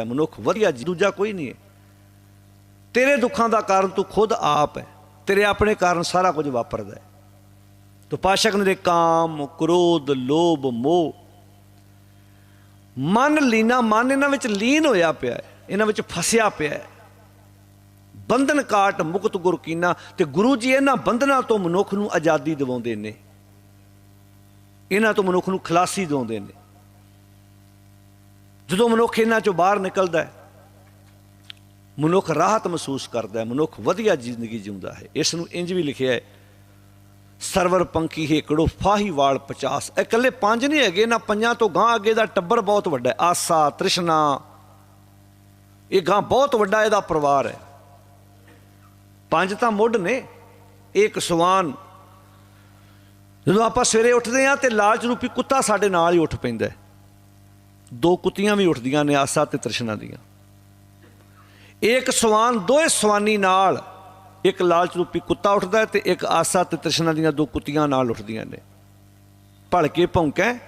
ਮਨੁੱਖ ਵਧੀਆ ਜੀ, ਦੂਜਾ ਕੋਈ ਨਹੀਂ ਹੈ। ਤੇਰੇ ਦੁੱਖਾਂ ਦਾ ਕਾਰਨ ਤੂੰ ਖੁਦ ਆਪ ਹੈ। ਤੇਰੇ ਆਪਣੇ ਕਾਰਨ ਸਾਰਾ ਕੁਝ ਵਾਪਰਦਾ ਹੈ। ਤੋ ਪਾਸ਼ਕ ਨੇ ਕਾਮ, ਕ੍ਰੋਧ, ਲੋਭ, ਮੋਹ। ਮਨ ਲੀਨਾ, ਮਨ ਇਹਨਾਂ ਵਿੱਚ ਲੀਨ ਹੋਇਆ ਪਿਆ ਹੈ। ਇਹਨਾਂ ਵਿੱਚ ਫਸਿਆ ਪਿਆ ਹੈ। ਬੰਧਨ ਕਾਟ, ਮੁਕਤ ਗੁਰ ਕੀਨਾ। ਤੇ ਗੁਰੂ ਜੀ ਇਹਨਾਂ ਬੰਧਨਾਂ ਤੋਂ ਮਨੁੱਖ ਨੂੰ ਆਜ਼ਾਦੀ ਦਿਵਾਉਂਦੇ ਨੇ। ਇਹਨਾਂ ਤੋਂ ਮਨੁੱਖ ਨੂੰ ਖਲਾਸੀ ਦਿਵਾਉਂਦੇ ਨੇ। ਜਦੋਂ ਮਨੁੱਖ ਇਹਨਾਂ ਚੋਂ ਬਾਹਰ ਨਿਕਲਦਾ ਹੈ, ਮਨੁੱਖ ਰਾਹਤ ਮਹਿਸੂਸ ਕਰਦਾ ਹੈ, ਮਨੁੱਖ ਵਧੀਆ ਜ਼ਿੰਦਗੀ ਜਿਉਂਦਾ ਹੈ। ਇਸ ਨੂੰ ਇੰਜ ਵੀ ਲਿਖਿਆ ਹੈ, ਸਰਵਰ ਪੰਖੀ ਹੇਕੜੋ ਫਾਹੀ ਵਾਲ 50 ਇਹ ਇਕੱਲੇ ਪੰਜ ਨਹੀਂ ਹੈਗੇ ਨਾ ਪੰਜਾਂ ਤੋਂ ਗਾਂ ਅੱਗੇ ਦਾ ਟੱਬਰ ਬਹੁਤ ਵੱਡਾ ਹੈ। ਆਸਾ, ਤ੍ਰਿਸ਼ਨਾ, ਇਹ ਗਾਂ ਬਹੁਤ ਵੱਡਾ ਇਹਦਾ ਪਰਿਵਾਰ ਹੈ। ਪੰਜ ਤਾਂ ਮੁੱਢ ਨੇ, ਇੱਕ ਸਵਾਨ। ਜਦੋਂ ਆਪਾਂ ਸਵੇਰੇ ਉੱਠਦੇ ਹਾਂ ਤੇ ਲਾਲਚ ਰੂਪੀ ਕੁੱਤਾ ਸਾਡੇ ਨਾਲ ਹੀ ਉੱਠ ਪੈਂਦਾ ਹੈ। ਦੋ ਕੁੱਤੀਆਂ ਵੀ ਉੱਠਦੀਆਂ ਨੇ ਆਸਾ ਤੇ ਤ੍ਰਿਸ਼ਨਾ ਦੀਆਂ। ਇੱਕ ਸਵਾਨ ਦੋਏ ਸਵਾਨੀ ਨਾਲ ਇੱਕ ਲਾਲਚ ਰੂਪੀ ਕੁੱਤਾ ਉੱਠਦਾ ਹੈ ਤੇ ਇੱਕ ਆਸਾ ਤੇ ਤ੍ਰਿਸ਼ਨਾ ਦੀਆਂ ਦੋ ਕੁੱਤੀਆਂ ਨਾਲ ਉੱਠਦੀਆਂ ਨੇ। ਭਲਕੇ ਭੌਂਕੈ,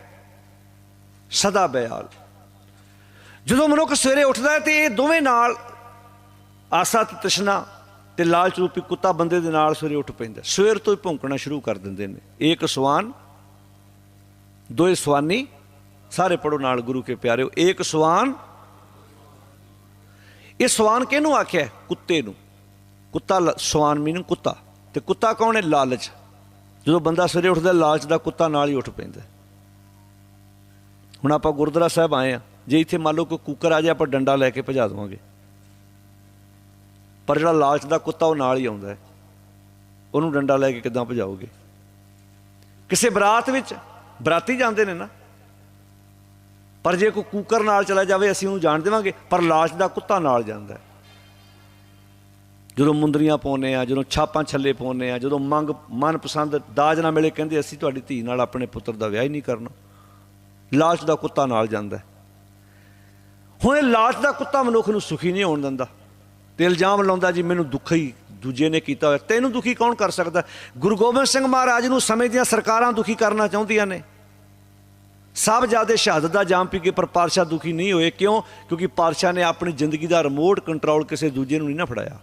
ਸਦਾ ਬਿਆਲ। ਜਦੋਂ ਮਨੁੱਖ ਸਵੇਰੇ ਉੱਠਦਾ ਹੈ ਤੇ ਇਹ ਦੋਵੇਂ ਨਾਲ ਆਸਾ ਤੇ ਤ੍ਰਿਸ਼ਨਾ ਤੇ ਲਾਲਚ ਰੂਪੀ ਕੁੱਤਾ ਬੰਦੇ ਦੇ ਨਾਲ ਸਵੇਰੇ ਉੱਠ ਪੈਂਦਾ ਸਵੇਰ ਤੋਂ ਹੀ ਭੌਂਕਣਾ ਸ਼ੁਰੂ ਕਰ ਦਿੰਦੇ ਨੇ। ਇੱਕ ਸਵਾਨ ਦੋਏ ਸਵਾਨੀ ਸਾਰੇ ਪੜੋ ਨਾਲ ਗੁਰੂ ਕੇ ਪਿਆਰਿਓ ਇੱਕ ਸਵਾਨ। ਇਹ ਸਵਾਨ ਕਿਹਨੂੰ ਆਖਿਆ? ਕੁੱਤੇ ਨੂੰ। ਕੁੱਤਾ ਲ- ਸਵਾਨ ਮੀਨਿੰਗ ਕੁੱਤਾ। ਤੇ ਕੁੱਤਾ ਕੌਣ ਹੈ? ਲਾਲਚ। ਜਦੋਂ ਬੰਦਾ ਸਵੇਰੇ ਉੱਠਦਾ, ਲਾਲਚ ਦਾ ਕੁੱਤਾ ਨਾਲ ਹੀ ਉੱਠ ਪੈਂਦਾ। ਹੁਣ ਆਪਾਂ ਗੁਰਦੁਆਰਾ ਸਾਹਿਬ ਆਏ ਆ ਜੇ ਇੱਥੇ ਮੰਨ ਲਓ ਕੋਈ ਕੁੱਕਰ ਆ ਜਾਏ, ਆਪਾਂ ਡੰਡਾ ਲੈ ਕੇ ਭਜਾ ਦੇਵਾਂਗੇ। ਪਰ ਜਿਹੜਾ ਲਾਲਚ ਦਾ ਕੁੱਤਾ, ਉਹ ਨਾਲ ਹੀ ਆਉਂਦਾ ਹੈ। ਉਹਨੂੰ ਡੰਡਾ ਲੈ ਕੇ ਕਿੱਦਾਂ ਭਜਾਓਗੇ? ਕਿਸੇ ਬਰਾਤ ਵਿੱਚ, ਬਰਾਤੀ ਜਾਂਦੇ ਨੇ ਨਾ। ਪਰ ਜੇ ਕੋਈ ਕੂਕਰ ਨਾਲ ਚਲਾ ਜਾਵੇ, ਅਸੀਂ ਉਹਨੂੰ ਜਾਣ ਦੇਵਾਂਗੇ, ਪਰ ਲਾਸ਼ ਦਾ ਕੁੱਤਾ ਨਾਲ ਜਾਂਦਾ ਜਦੋਂ ਮੁੰਦਰੀਆਂ ਪਾਉਨੇ ਆ ਜਦੋਂ ਛਾਪਾਂ ਛੱਲੇ ਪਾਉਨੇ ਆ ਜਦੋਂ ਮੰਗ, ਮਨਪਸੰਦ ਦਾਜ ਨਾ ਮਿਲੇ, ਕਹਿੰਦੇ ਅਸੀਂ ਤੁਹਾਡੀ ਧੀ ਨਾਲ ਆਪਣੇ ਪੁੱਤਰ ਦਾ ਵਿਆਹ ਹੀ ਨਹੀਂ ਕਰਨਾ। ਲਾਲਚ ਦਾ ਕੁੱਤਾ ਨਾਲ ਜਾਂਦਾ ਹੁਣ ਇਹ ਲਾਲਚ ਦਾ ਕੁੱਤਾ ਮਨੁੱਖ ਨੂੰ ਸੁਖੀ ਨਹੀਂ ਹੋਣ ਦਿੰਦਾ। ਤੇ ਇਲਜ਼ਾਮ ਲਾਉਂਦਾ ਜੀ, ਮੈਨੂੰ ਦੁੱਖ ਹੀ ਦੂਜੇ ਨੇ ਕੀਤਾ ਹੋਇਆ। ਤੈਨੂੰ ਦੁਖੀ ਕੌਣ ਕਰ ਸਕਦਾ? ਗੁਰੂ ਗੋਬਿੰਦ ਸਿੰਘ ਮਹਾਰਾਜ ਨੂੰ ਸਮੇਂ ਦੀਆਂ ਸਰਕਾਰਾਂ ਦੁਖੀ ਕਰਨਾ ਚਾਹੁੰਦੀਆਂ ਨੇ। ਸਭ ਜਿਆਦੇ ਸ਼ਹਾਦਤ ਦਾ ਜਾਮ ਪੀ ਕੇ ਪਰ ਪਾਤਸ਼ਾਹ ਦੁਖੀ ਨਹੀਂ ਹੋਏ। ਕਿਉਂ? ਕਿਉਂਕਿ ਪਾਤਸ਼ਾਹ ਨੇ ਆਪਣੀ ਜ਼ਿੰਦਗੀ ਦਾ ਰਿਮੋਟ ਕੰਟਰੋਲ ਕਿਸੇ ਦੂਜੇ ਨੂੰ ਨਹੀਂ ਨਾ ਫੜਾਇਆ।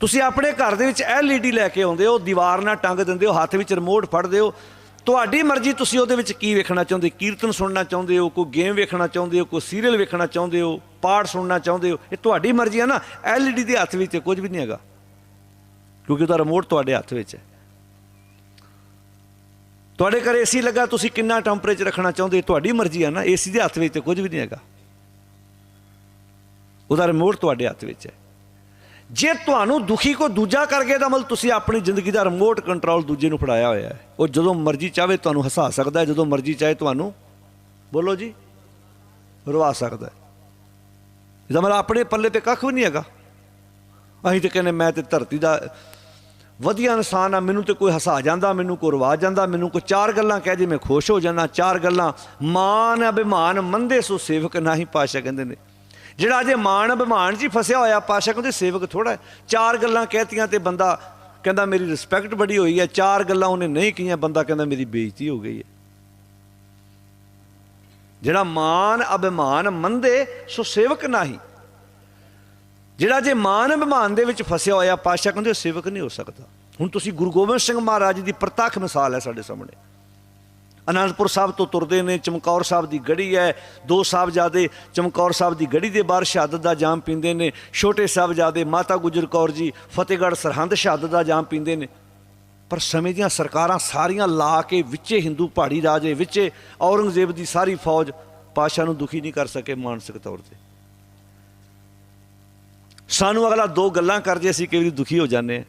ਤੁਸੀਂ ਆਪਣੇ ਘਰ ਦੇ ਵਿੱਚ LED ਲੈ ਕੇ ਆਉਂਦੇ ਹੋ, ਦੀਵਾਰ ਨਾਲ ਟੰਗ ਦਿੰਦੇ ਹੋ, ਹੱਥ ਵਿੱਚ ਰਿਮੋਟ ਫੜਦੇ ਹੋ। ਤੁਹਾਡੀ ਮਰਜ਼ੀ, ਤੁਸੀਂ ਉਹਦੇ ਵਿੱਚ ਕੀ ਵੇਖਣਾ ਚਾਹੁੰਦੇ? ਕੀਰਤਨ ਸੁਣਨਾ ਚਾਹੁੰਦੇ ਹੋ, ਕੋਈ ਗੇਮ ਵੇਖਣਾ ਚਾਹੁੰਦੇ ਹੋ, ਕੋਈ ਸੀਰੀਅਲ ਵੇਖਣਾ ਚਾਹੁੰਦੇ ਹੋ, ਪਾਠ ਸੁਣਨਾ ਚਾਹੁੰਦੇ ਹੋ? ਇਹ ਤੁਹਾਡੀ ਮਰਜ਼ੀ ਹੈ ਨਾ। LED ਦੇ ਹੱਥ ਵਿੱਚ ਕੁਝ ਵੀ ਨਹੀਂ ਹੈਗਾ। ਕਿਉਂਕਿ ਉਹਦਾ ਰਿਮੋਟ ਤੁਹਾਡੇ ਹੱਥ ਵਿੱਚ ਹੈ। ਤੁਹਾਡੇ ਘਰ ਏਸੀ ਲੱਗਾ, ਤੁਸੀਂ ਕਿੰਨਾ ਟੈਂਪਰੇਚਰ ਰੱਖਣਾ ਚਾਹੁੰਦੇ? ਤੁਹਾਡੀ ਮਰਜ਼ੀ ਹੈ ਨਾ, ਏਸੀ ਦੇ ਹੱਥ ਵਿੱਚ ਤੇ ਕੁਝ ਵੀ ਨਹੀਂ ਹੈਗਾ। ਉਹਦਾ ਰਿਮੋਟ ਤੁਹਾਡੇ ਹੱਥ ਵਿੱਚ ਹੈ। ਜੇ ਤੁਹਾਨੂੰ ਦੁਖੀ ਕੋ ਦੂਜਾ ਕਰ ਗਿਆ ਤਾਂ ਮਤਲਬ ਤੁਸੀਂ ਆਪਣੀ ਜ਼ਿੰਦਗੀ ਦਾ ਰਿਮੋਟ ਕੰਟਰੋਲ ਦੂਜੇ ਨੂੰ ਫੜਾਇਆ ਹੋਇਆ ਹੈ। ਉਹ ਜਦੋਂ ਮਰਜ਼ੀ ਚਾਹੇ ਤੁਹਾਨੂੰ ਹਸਾ ਸਕਦਾ ਹੈ, ਜਦੋਂ ਮਰਜ਼ੀ ਚਾਹੇ ਤੁਹਾਨੂੰ, ਬੋਲੋ ਜੀ, ਰਵਾ ਸਕਦਾ ਹੈ। ਇਹਦਾ ਮਤਲਬ ਆਪਣੇ ਪੱਲੇ ਤੇ ਕੱਖ ਵੀ ਨਹੀਂ ਹੈਗਾ। ਅਸੀਂ ਤੇ ਕਹਿੰਦੇ ਮੈਂ ਤੇ ਧਰਤੀ ਦਾ ਵਧੀਆ ਇਨਸਾਨ ਆ, ਮੈਨੂੰ ਤੇ ਕੋਈ ਹਸਾ ਜਾਂਦਾ, ਮੈਨੂੰ ਕੋਈ ਰਵਾ ਜਾਂਦਾ, ਮੈਨੂੰ ਕੋਈ ਚਾਰ ਗੱਲਾਂ ਕਹਿ ਜੇ ਮੈਂ ਖੁਸ਼ ਹੋ ਜਾਂਦਾ, ਚਾਰ ਗੱਲਾਂ। ਮਾਨ ਅਭਿਮਾਨ ਮੰਦੇ ਸੋ ਸੇਵਕ ਨਾਹੀ ਪਾਸ਼ਾ ਕਹਿੰਦੇ ਨੇ। ਜਿਹੜਾ ਅਜੇ ਮਾਨ ਅਭਿਮਾਨ 'ਚ ਹੀ ਫਸਿਆ ਹੋਇਆ, ਪਾਸ਼ਾ ਕਹਿੰਦੇ ਸੇਵਕ ਥੋੜਾ ਹੈ। ਚਾਰ ਗੱਲਾਂ ਕਹਿਤੀਆਂ ਤੇ ਬੰਦਾ ਕਹਿੰਦਾ ਮੇਰੀ ਰਿਸਪੈਕਟ ਬੜੀ ਹੋਈ ਹੈ, ਚਾਰ ਗੱਲਾਂ ਉਹਨੇ ਨਹੀਂ ਕਹੀਆਂ ਬੰਦਾ ਕਹਿੰਦਾ ਮੇਰੀ ਬੇਇੱਜ਼ਤੀ ਹੋ ਗਈ ਹੈ। ਜਿਹੜਾ ਮਾਨ ਅਭਿਮਾਨ ਮੰਦੇ ਸੋ ਸੇਵਕ ਨਾਹੀ ਜਿਹੜਾ ਜੇ ਮਾਨ ਅਭਿਮਾਨ ਦੇ ਵਿੱਚ ਫਸਿਆ ਹੋਇਆ ਪਾਸ਼ਾ ਕਹਿੰਦੇ ਉਹ ਸੇਵਕ ਨਹੀਂ ਹੋ ਸਕਦਾ। ਹੁਣ ਤੁਸੀਂ ਗੁਰੂ ਗੋਬਿੰਦ ਸਿੰਘ ਮਹਾਰਾਜ ਦੀ ਪ੍ਰਤੱਖ ਮਿਸਾਲ ਹੈ ਸਾਡੇ ਸਾਹਮਣੇ। ਅਨੰਦਪੁਰ ਸਾਹਿਬ ਤੋਂ ਤੁਰਦੇ ਨੇ, ਚਮਕੌਰ ਸਾਹਿਬ ਦੀ ਗੜੀ ਹੈ, ਦੋ ਸਾਹਿਬਜ਼ਾਦੇ ਚਮਕੌਰ ਸਾਹਿਬ ਦੀ ਗੜੀ ਦੇ ਬਾਹਰ ਸ਼ਹਾਦਤ ਦਾ ਜਾਮ ਪੀਂਦੇ ਨੇ, ਛੋਟੇ ਸਾਹਿਬਜ਼ਾਦੇ ਮਾਤਾ ਗੁਜਰ ਕੌਰ ਜੀ ਫਤਿਹਗੜ੍ਹ ਸਰਹੰਦ ਸ਼ਹਾਦਤ ਦਾ ਜਾਮ ਪੀਂਦੇ ਨੇ। ਪਰ ਸਮੇਂ ਦੀਆਂ ਸਰਕਾਰਾਂ ਸਾਰੀਆਂ ਲਾ ਕੇ ਵਿੱਚੇ ਹਿੰਦੂ ਪਹਾੜੀ ਰਾਜੇ, ਵਿੱਚੇ ਔਰੰਗਜ਼ੇਬ ਦੀ ਸਾਰੀ ਫੌਜ ਪਾਸ਼ਾ ਨੂੰ ਦੁਖੀ ਨਹੀਂ ਕਰ ਸਕੇ ਮਾਨਸਿਕ ਤੌਰ ਤੇ। ਸਾਨੂੰ ਅਗਲਾ ਦੋ ਗੱਲਾਂ ਕਰ ਜੇ ਅਸੀਂ ਕਈ ਵਾਰੀ ਦੁਖੀ ਹੋ ਜਾਂਦੇ ਹਾਂ।